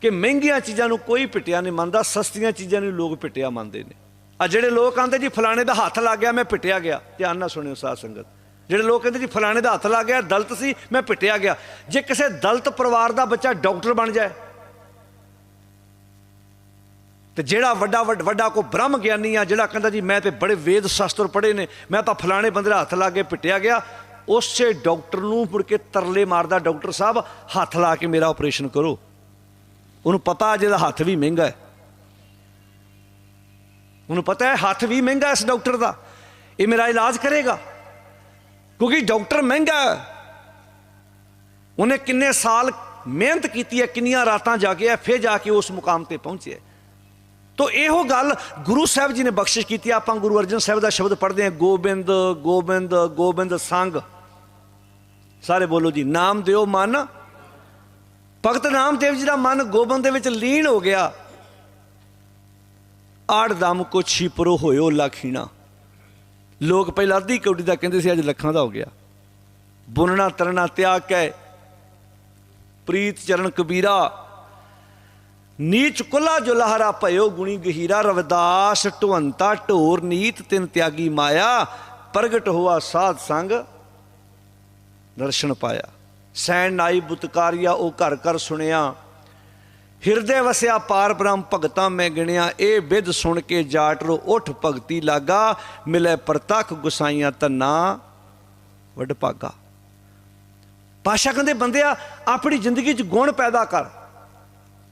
ਕਿ ਮਹਿੰਗੀਆਂ ਚੀਜ਼ਾਂ ਨੂੰ ਕੋਈ ਪਿੱਟਿਆ ਨਹੀਂ ਮੰਨਦਾ, ਸਸਤੀਆਂ ਚੀਜ਼ਾਂ ਨੂੰ ਲੋਕ ਪਿੱਟਿਆ ਮੰਨਦੇ ਨੇ। ਆ ਜਿਹੜੇ ਲੋਕ ਆਂਦੇ ਜੀ ਫਲਾਣੇ ਦਾ ਹੱਥ ਲੱਗ ਗਿਆ, ਮੈਂ ਪਿੱਟਿਆ ਗਿਆ। ਧਿਆਨ ਨਾਲ ਸੁਣਿਓ ਸਾਧ ਸੰਗਤ। ਜਿਹੜੇ ਲੋਕ ਕਹਿੰਦੇ ਜੀ ਫਲਾਣੇ ਦਾ ਹੱਥ ਲੱਗ ਗਿਆ, ਦਲਤ ਸੀ, ਮੈਂ ਪਿੱਟਿਆ ਗਿਆ। ਜੇ ਕਿਸੇ ਦਲਤ ਪਰਿਵਾਰ ਦਾ ਬੱਚਾ ਡਾਕਟਰ ਬਣ ਜਾਏ, ਤੇ ਜਿਹੜਾ ਵੱਡਾ ਵੱਡ- ਵੱਡਾ ਕੋ ਬ੍ਰਹਮ ਗਿਆਨੀ ਆ, ਜਿਹੜਾ ਕਹਿੰਦਾ ਜੀ ਮੈਂ ਤੇ ਬੜੇ ਵੇਦ ਸ਼ਾਸਤਰ ਪੜ੍ਹੇ ਨੇ, ਮੈਂ ਤਾਂ ਫਲਾਣੇ ਬੰਦੇ ਦਾ ਹੱਥ ਲਾ ਕੇ ਪਿੱਟਿਆ ਗਿਆ, ਉਸੇ ਡਾਕਟਰ ਨੂੰ ਮੁੜ ਕੇ ਤਰਲੇ ਮਾਰਦਾ ਡਾਕਟਰ ਸਾਹਿਬ, ਹੱਥ ਲਾ ਕੇ ਮੇਰਾ ਆਪਰੇਸ਼ਨ ਕਰੋ। ਉਹਨੂੰ ਪਤਾ ਜਿਹਦਾ ਹੱਥ ਵੀ ਮਹਿੰਗਾ ਹੈ। ਉਹਨੂੰ ਪਤਾ ਹੈ ਹੱਥ ਵੀ ਮਹਿੰਗਾ ਇਸ ਡਾਕਟਰ ਦਾ। ਇਹ ਮੇਰਾ ਇਲਾਜ ਕਰੇਗਾ। ਕਿਉਂਕਿ ਡਾਕਟਰ ਮਹਿੰਗਾ ਉਹਨੇ ਕਿੰਨੇ ਸਾਲ ਮਿਹਨਤ ਕੀਤੀ ਹੈ, ਕਿੰਨੀਆਂ ਰਾਤਾਂ ਜਾ ਕੇ ਫਿਰ ਜਾ ਕੇ ਉਸ ਮੁਕਾਮ ਤੇ ਪਹੁੰਚਿਆ ਤੋ ਇਹੋ ਗੱਲ ਗੁਰੂ ਸਾਹਿਬ ਜੀ ਨੇ ਬਖਸ਼ਿਸ਼ ਕੀਤੀ ਆਪਾਂ ਗੁਰੂ ਅਰਜਨ ਸਾਹਿਬ ਦਾ ਸ਼ਬਦ ਪੜ੍ਹਦੇ ਹਾਂ। ਗੋਬਿੰਦ ਗੋਬਿੰਦ ਗੋਬਿੰਦ ਸੰਗ। ਸਾਰੇ ਬੋਲੋ ਜੀ, ਨਾਮ ਦਿਓ ਮਨ। ਭਗਤ ਨਾਮਦੇਵ ਜੀ ਦਾ ਮਨ ਗੋਬਿੰਦ ਦੇ ਵਿੱਚ ਲੀਨ ਹੋ ਗਿਆ। ਆੜ ਦਮ ਕੋ ਛਿਪਰੋ ਹੋਇਓ ਲਖੀਣਾ। ਲੋਕ ਪਹਿਲਾਂ ਅੱਧੀ ਕੌਡੀ ਦਾ ਕਹਿੰਦੇ ਸੀ, ਅੱਜ ਲੱਖਾਂ ਦਾ ਹੋ ਗਿਆ। ਬੁਨਣਾ ਤਰਨਾ, ਤਿਆਗ ਕੇ ਪ੍ਰੀਤ ਚਰਨ ਕਬੀਰਾ, ਨੀਚ ਕੁਲਾ ਜੋ ਲਹਰਾ ਭਇਓ, ਗੁਣੀ ਗਹੀਰਾ, ਰਵਦਾਸ ਢਵੰਤਾ, ਢੋਰ ਨੀਤ ਤਿੰਨ ਤਿਆਗੀ ਮਾਇਆ, ਪ੍ਰਗਟ ਹੋਆ ਸਾਧ ਸੰਗ, ਦਰਸ਼ਨ ਪਾਇਆ। ਸੈਣ ਨਾਈ ਬੁਤਕਾਰੀਆ, ਉਹ ਘਰ ਘਰ ਸੁਣਿਆ। ਹਿਰਦੇ ਵਸਿਆ ਪਾਰ ਬ੍ਰਹਮ ਭਗਤਾਂ ਮੈਂ ਗਿਣਿਆ, ਇਹ ਵਿਦ ਸੁਣ ਕੇ ਜਾਟ ਰੋ ਉਠ ਭਗਤੀ ਲਾਗਾ, ਮਿਲੇ ਪ੍ਰਤੱਖ ਗੁਸਾਈਆਂ ਤੰਨਾ ਵੱਡ ਭਾਗਾ। ਪਾਸ਼ਾ ਕਹਿੰਦੇ ਬੰਦਿਆ ਆਪਣੀ ਜ਼ਿੰਦਗੀ 'ਚ ਗੁਣ ਪੈਦਾ ਕਰ,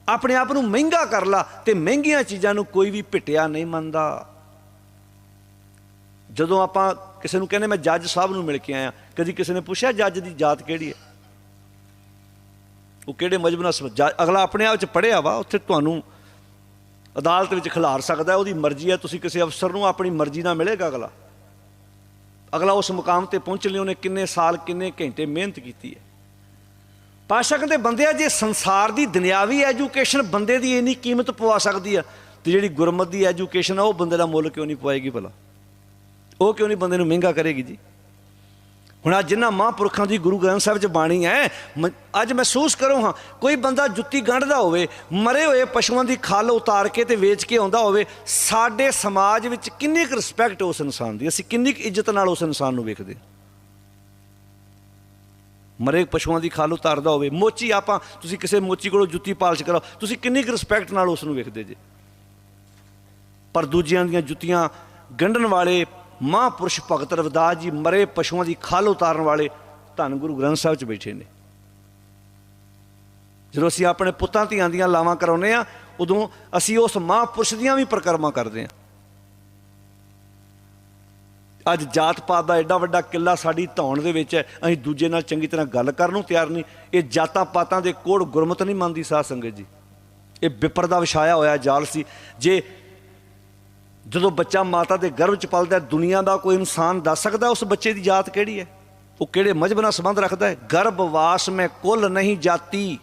ਆਪਣੇ ਆਪ ਨੂੰ ਮਹਿੰਗਾ ਕਰ ਲਾ ਤੇ ਮਹਿੰਗੀਆਂ ਚੀਜ਼ਾਂ ਨੂੰ ਕੋਈ ਵੀ ਭਿਟਿਆ ਨਹੀਂ ਮੰਨਦਾ। ਜਦੋਂ ਆਪਾਂ ਕਿਸੇ ਨੂੰ ਕਹਿੰਦੇ, ਮੈਂ ਜੱਜ ਸਾਹਿਬ ਨੂੰ ਮਿਲ ਕੇ ਆਇਆ, ਕਦੀ ਕਿਸੇ ਨੇ ਪੁੱਛਿਆ, ਜੱਜ ਦੀ ਜਾਤ ਕਿਹੜੀ ਹੈ? ਉਹ ਕਿਹੜੇ ਮਜਬ ਨਾਲ ਅਗਲਾ ਆਪਣੇ ਆਪ ਚ ਪੜਿਆ ਵਾ, ਉੱਥੇ ਤੁਹਾਨੂੰ ਅਦਾਲਤ ਵਿੱਚ ਖਿਲਾਰ ਸਕਦਾ ਉਹਦੀ ਮਰਜ਼ੀ ਹੈ, ਤੁਸੀਂ ਕਿਸੇ ਅਫਸਰ ਨੂੰ ਆਪਣੀ ਮਰਜ਼ੀ ਨਾਲ ਮਿਲੇਗਾ ਅਗਲਾ। ਅਗਲਾ ਉਸ ਮੁਕਾਮ ਤੇ ਪਹੁੰਚ ਲਈ, ਉਹਨੇ ਕਿੰਨੇ ਸਾਲ, ਕਿੰਨੇ ਘੰਟੇ ਮਿਹਨਤ ਕੀਤੀ ਹੈ। ਪਾਸ਼ਾ ਕਹਿੰਦੇ, ਬੰਦਿਆ, ਜੇ ਸੰਸਾਰ ਦੀ ਦੁਨਿਆਵੀ ਐਜੂਕੇਸ਼ਨ ਬੰਦੇ ਦੀ ਇੰਨੀ ਕੀਮਤ ਪਵਾ ਸਕਦੀ ਆ ਤੇ ਜਿਹੜੀ ਗੁਰਮਤ ਦੀ ਐਜੂਕੇਸ਼ਨ ਆ, ਉਹ ਬੰਦੇ ਦਾ ਮੁੱਲ ਕਿਉਂ ਨਹੀਂ ਪਵਾਏਗੀ ਭਲਾ? ਉਹ ਕਿਉਂ ਨਹੀਂ ਬੰਦੇ ਨੂੰ ਮਹਿੰਗਾ ਕਰੇਗੀ ਜੀ? ਹੁਣ ਅੱਜ ਜਿਨ੍ਹਾਂ ਮਹਾਂਪੁਰਖਾਂ ਦੀ ਗੁਰੂ ਗ੍ਰੰਥ ਸਾਹਿਬ 'ਚ ਬਾਣੀ ਹੈ, ਮ- ਅੱਜ ਮਹਿਸੂਸ ਕਰੋ ਹਾਂ, ਕੋਈ ਬੰਦਾ ਜੁੱਤੀ ਗੰਢਦਾ ਹੋਵੇ, ਮਰੇ ਹੋਏ ਪਸ਼ੂਆਂ ਦੀ ਖੱਲ ਉਤਾਰ ਕੇ ਤੇ ਵੇਚ ਕੇ ਆਉਂਦਾ ਹੋਵੇ, ਸਾਡੇ ਸਮਾਜ ਵਿੱਚ ਕਿੰਨੀ ਕੁ ਰਿਸਪੈਕਟ ਉਸ ਇਨਸਾਨ ਦੀ, ਅਸੀਂ ਕਿੰਨੀ ਕੁ ਇੱਜ਼ਤ ਨਾਲ ਉਸ ਇਨਸਾਨ ਨੂੰ ਵੇਖਦੇ ਮਰੇ ਪਸ਼ੂਆਂ ਦੀ ਖੱਲ ਉਤਾਰਦਾ ਹੋਵੇ, ਮੋਚੀ ਆਪਾਂ, ਤੁਸੀਂ ਕਿਸੇ ਮੋਚੀ ਕੋਲੋਂ ਜੁੱਤੀ ਪਾਲਿਸ਼ ਕਰਾਓ, ਤੁਸੀਂ ਕਿੰਨੀ ਕੁ ਰਿਸਪੈਕਟ ਨਾਲ ਉਸ ਨੂੰ ਵੇਖਦੇ ਜੇ। ਪਰ ਦੂਜਿਆਂ ਦੀਆਂ ਜੁੱਤੀਆਂ ਗੰਢਣ ਵਾਲੇ ਮਹਾਂਪੁਰਸ਼ ਭਗਤ ਰਵਿਦਾਸ ਜੀ ਮਰੇ ਪਸ਼ੂਆਂ ਦੀ ਖੱਲ ਉਤਾਰਨ ਵਾਲੇ ਧੰਨ ਗੁਰੂ ਗ੍ਰੰਥ ਸਾਹਿਬ 'ਚ ਬੈਠੇ ਨੇ। ਜਦੋਂ ਅਸੀਂ ਆਪਣੇ ਪੁੱਤਾਂ ਧੀਆਂ ਦੀਆਂ ਲਾਵਾਂ ਕਰਾਉਨੇ ਆ ਉਦੋਂ ਅਸੀਂ ਉਸ ਮਹਾਂਪੁਰਸ਼ ਦੀਆਂ ਵੀ ਪ੍ਰਕਰਮਾਂ ਕਰਦੇ ਹਾਂ। ਅੱਜ ਜਾਤ ਪਾਤ ਦਾ ਐਡਾ ਵੱਡਾ ਕਿੱਲਾ ਸਾਡੀ ਧੌਣ ਦੇ ਵਿੱਚ ਹੈ, ਅਸੀਂ ਦੂਜੇ ਨਾਲ ਚੰਗੀ ਤਰ੍ਹਾਂ ਗੱਲ ਕਰਨ ਨੂੰ ਤਿਆਰ ਨਹੀਂ। ਇਹ ਜਾਤਾਂ ਪਾਤਾਂ ਦੇ ਕੋੜ ਗੁਰਮਤ ਨਹੀਂ ਮੰਨਦੀ ਸਾਧ ਸੰਗਤ ਜੀ। ਇਹ ਵਿਪਰ ਦਾ ਵਿਛਾਇਆ ਹੋਇਆ ਜਾਲ ਸੀ। ਜੇ ਜਦੋਂ ਬੱਚਾ ਮਾਤਾ ਦੇ ਗਰਭ ਚ ਪਲਦਾ ਹੈ, ਦੁਨੀਆ ਦਾ ਕੋਈ ਇਨਸਾਨ ਦੱਸ ਸਕਦਾ ਉਸ ਬੱਚੇ ਦੀ ਜਾਤ ਕਿਹੜੀ ਹੈ? ਉਹ ਕਿਹੜੇ ਮਜਬ ਨਾਲ ਸੰਬੰਧ ਰੱਖਦਾ ਹੈ? ਗਰਭਵਾਸ ਮੈਂ ਕੁੱਲ ਨਹੀਂ ਜਾਤੀ।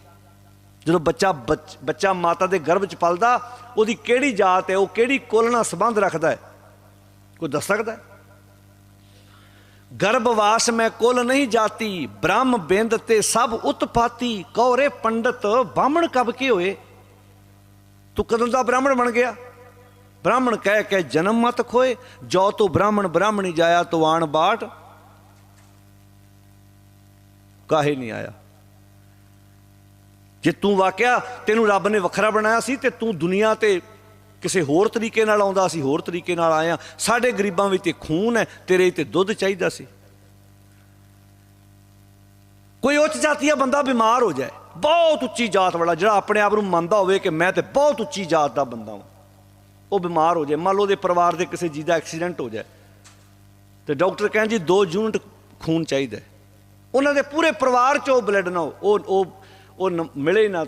ਜਦੋਂ ਬੱਚਾ ਬੱਚ- ਬੱਚਾ ਮਾਤਾ ਦੇ ਗਰਭ ਚ ਪਲਦਾ ਉਹਦੀ ਕਿਹੜੀ ਜਾਤ ਹੈ? ਉਹ ਕਿਹੜੀ ਕੁੱਲ ਨਾਲ ਸੰਬੰਧ ਰੱਖਦਾ ਹੈ? ਕੋਈ ਦੱਸ ਸਕਦਾ ਹੈ? ਗਰਭਵਾਸ ਮੈਂ ਕੁੱਲ ਨਹੀਂ ਜਾਤੀ ਬ੍ਰਹਮ ਬਿੰਦ ਤੇ ਸਭ ਉਤਪਾਤੀ ਕੌਰੇ ਪੰਡਤ ਬਾਹਮਣ ਕਬ ਕੇ ਹੋਏ? ਤੂੰ ਕਦੋਂ ਦਾ ਬ੍ਰਾਹਮਣ ਬਣ ਗਿਆ? ਬ੍ਰਾਹਮਣ ਕਹਿ ਕੇ ਜਨਮ ਮਤ ਖੋਏ ਜੋ ਤੂੰ ਬ੍ਰਾਹਮਣ ਬ੍ਰਾਹਮਣੀ ਜਾਇਆ ਤੂੰ ਆਣ ਬਾਟ। ਕਾਹੇ ਨਹੀਂ ਆਇਆ? ਜੇ ਤੂੰ ਵਾਕਿਆ ਤੈਨੂੰ ਰੱਬ ਨੇ ਵੱਖਰਾ ਬਣਾਇਆ ਸੀ ਤੇ ਤੂੰ ਦੁਨੀਆ ਤੇ ਕਿਸੇ ਹੋਰ ਤਰੀਕੇ ਨਾਲ ਆਉਂਦਾ ਸੀ, ਹੋਰ ਤਰੀਕੇ ਨਾਲ ਆਇਆ। ਸਾਡੇ ਗਰੀਬਾਂ ਵਿੱਚ ਤੇ ਖੂਨ ਹੈ, ਤੇਰੇ ਤੇ ਦੁੱਧ ਚਾਹੀਦਾ ਸੀ। ਕੋਈ ਉੱਚ ਜਾਤੀ ਦਾ ਬੰਦਾ ਬਿਮਾਰ ਹੋ ਜਾਏ, ਬਹੁਤ ਉੱਚੀ ਜਾਤ ਵਾਲਾ ਜਿਹੜਾ ਆਪਣੇ ਆਪ ਨੂੰ ਮੰਨਦਾ ਹੋਵੇ ਕਿ ਮੈਂ ਤੇ ਬਹੁਤ ਉੱਚੀ ਜਾਤ ਦਾ ਬੰਦਾ ਹਾਂ। ਉਹ ਬਿਮਾਰ ਹੋ ਜਾਏ, ਮੰਨ ਲਓ ਉਹਦੇ ਪਰਿਵਾਰ ਦੇ ਕਿਸੇ ਜੀ ਦਾ ਐਕਸੀਡੈਂਟ ਹੋ ਜਾਏ, ਤੇ ਡਾਕਟਰ ਕਹਿਣ ਜੀ 2 ਯੂਨਿਟ ਖੂਨ ਚਾਹੀਦਾ ਉਹਨਾਂ ਦੇ ਪੂਰੇ ਪਰਿਵਾਰ ਚੋਂ ਬਲੱਡ ਨਾ ਹੋ- ਉਹ ਉਹ ਉਹ ਨ- ਮਿਲੇ ਨਾ,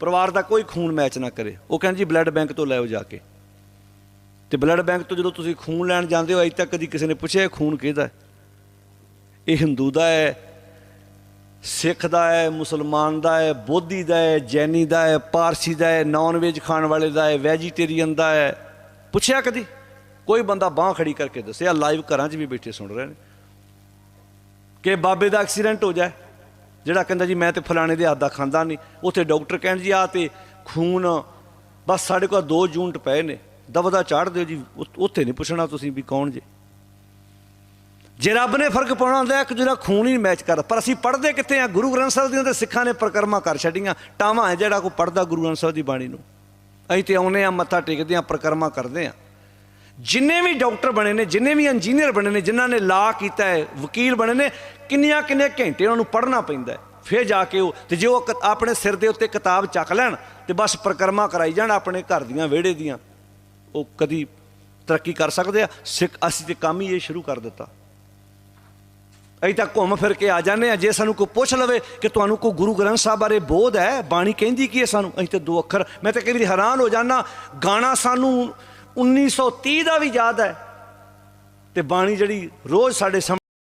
ਪਰਿਵਾਰ ਦਾ ਕੋਈ ਖੂਨ ਮੈਚ ਨਾ ਕਰੇ। ਉਹ ਕਹਿੰਦੇ ਜੀ ਬਲੱਡ ਬੈਂਕ ਤੋਂ ਲੈ ਜਾ ਕੇ। ਤੇ ਬਲੱਡ ਬੈਂਕ ਤੋਂ ਜਦੋਂ ਤੁਸੀਂ ਖੂਨ ਲੈਣ ਜਾਂਦੇ ਹੋ, ਅਜੇ ਤੱਕ ਕਦੀ ਕਿਸੇ ਨੇ ਪੁੱਛਿਆ ਖੂਨ ਕਿਹਦਾ ਇਹ ਹਿੰਦੂ ਦਾ ਹੈ ਸਿੱਖ ਦਾ ਹੈ, ਮੁਸਲਮਾਨ ਦਾ ਹੈ, ਬੋਧੀ ਦਾ ਹੈ, ਜੈਨੀ ਦਾ ਹੈ, ਪਾਰਸੀ ਦਾ ਹੈ ਨਾਨ ਵੇਜ ਖਾਣ ਵਾਲੇ ਦਾ ਹੈ ਵੈਜੀਟੇਰੀਅਨ ਦਾ ਹੈ। ਪੁੱਛਿਆ ਕਦੀ? ਕੋਈ ਬੰਦਾ ਬਾਹ ਖੜੀ ਕਰਕੇ ਦੱਸਿਆ ਲਾਈਵ ਘਰਾਂ 'ਚ ਵੀ ਬੈਠੇ ਸੁਣ ਰਹੇ ਨੇ। ਕਿ ਬਾਬੇ ਦਾ ਐਕਸੀਡੈਂਟ ਹੋ ਜਾਏ, ਜਿਹੜਾ ਕਹਿੰਦਾ ਜੀ ਮੈਂ ਤੇ ਫਲਾਣੇ ਦੇ ਹੱਥ ਦਾ ਖਾਂਦਾ ਨਹੀਂ, ਉੱਥੇ ਡਾਕਟਰ ਕਹਿਣ ਜੀ, ਆ ਤੇ ਖੂਨ, ਬਸ ਸਾਡੇ ਕੋਲ ਦੋ ਯੂਨਿਟ ਪਏ ਨੇ ਦਬਦਾ ਚਾੜ ਦਿਓ ਜੀ ਉੱਥੇ ਨਹੀਂ ਪੁੱਛਣਾ ਤੁਸੀਂ ਵੀ ਕੌਣ ਜੇ? ਜੇ ਰੱਬ ਨੇ ਫ਼ਰਕ ਪਾਉਣਾ ਹੁੰਦਾ, ਇੱਕ ਜਿਹੜਾ ਖੂਨ ਹੀ ਮੈਚ ਕਰ ਪਰ ਅਸੀਂ ਪੜ੍ਹਦੇ ਕਿੱਥੇ ਆ ਗੁਰੂ ਗ੍ਰੰਥ ਸਾਹਿਬ ਦੀਆਂ ਤੇ ਸਿੱਖਾਂ ਨੇ ਪ੍ਰਕਰਮਾ ਕਰ ਛੱਡੀਆਂ। ਟਾਵਾਂ ਹੈ ਜਿਹੜਾ ਕੋ ਪੜਦਾ ਗੁਰੂ ਗ੍ਰੰਥ ਸਾਹਿਬ ਦੀ ਬਾਣੀ ਨੂੰ। ਅਸੀਂ ਤੇ ਆਉਨੇ ਆ ਮੱਥਾ ਟੇਕਦੇ ਆ ਪ੍ਰਕਰਮਾ ਕਰਦੇ ਆ ਜਿੰਨੇ ਵੀ ਡਾਕਟਰ ਬਣੇ ਨੇ, ਜਿੰਨੇ ਵੀ ਇੰਜੀਨੀਅਰ ਬਣੇ ਨੇ, ਜਿਨ੍ਹਾਂ ਨੇ ਲਾ ਕੀਤਾ ਹੈ, ਵਕੀਲ ਬਣੇ ਨੇ ਕਿੰਨੀਆਂ ਕਿੰਨੇ ਘੰਟੇ ਉਹਨਾਂ ਨੂੰ ਪੜ੍ਹਨਾ ਪੈਂਦਾ ਹੈ। ਫਿਰ ਜਾ ਕੇ ਉਹ ਤੇ ਜੇ ਉਹ ਕ- ਆਪਣੇ ਸਿਰ ਦੇ ਉੱਤੇ ਕਿਤਾਬ ਚੱਕ ਲੈਣ ਤੇ ਬਸ ਪ੍ਰਕਰਮਾ ਕਰਾਈ ਜਾਣ ਆਪਣੇ ਘਰ ਦੀਆਂ, ਵਿਹੜੇ ਦੀਆਂ, ਉਹ ਕਦੀ ਤਰੱਕੀ ਕਰ ਸਕਦੇ ਆ। ਸਿੱਖ ਅਸੀਂ ਤੇ ਕੰਮ ਹੀ ਇਹ ਸ਼ੁਰੂ ਕਰ ਦਿੱਤਾ। ਅਸੀਂ ਤਾਂ ਘੁੰਮ ਫਿਰ ਕੇ ਆ ਜਾਂਦੇ ਆ ਜੇ ਸਾਨੂੰ ਕੋਈ ਪੁੱਛ ਲਵੇ ਕਿ ਤੁਹਾਨੂੰ ਕੋਈ ਗੁਰੂ ਗ੍ਰੰਥ ਸਾਹਿਬ ਬਾਰੇ ਬੋਧ ਹੈ, ਬਾਣੀ ਕਹਿੰਦੀ ਕੀ ਹੈ ਸਾਨੂੰ? ਅਸੀਂ ਤੇ ਦੋ ਅੱਖਰ ਮੈਂ ਤਾਂ ਕਈ ਵਾਰੀ ਹੈਰਾਨ ਹੋ ਜਾਂਦਾ। ਗਾਣਾ ਸਾਨੂੰ 1930 ਦਾ ਵੀ ਯਾਦ ਹੈ ਤੇ ਬਾਣੀ ਜਿਹੜੀ ਰੋਜ਼ ਸਾਡੇ ਸਾਹਮਣੇ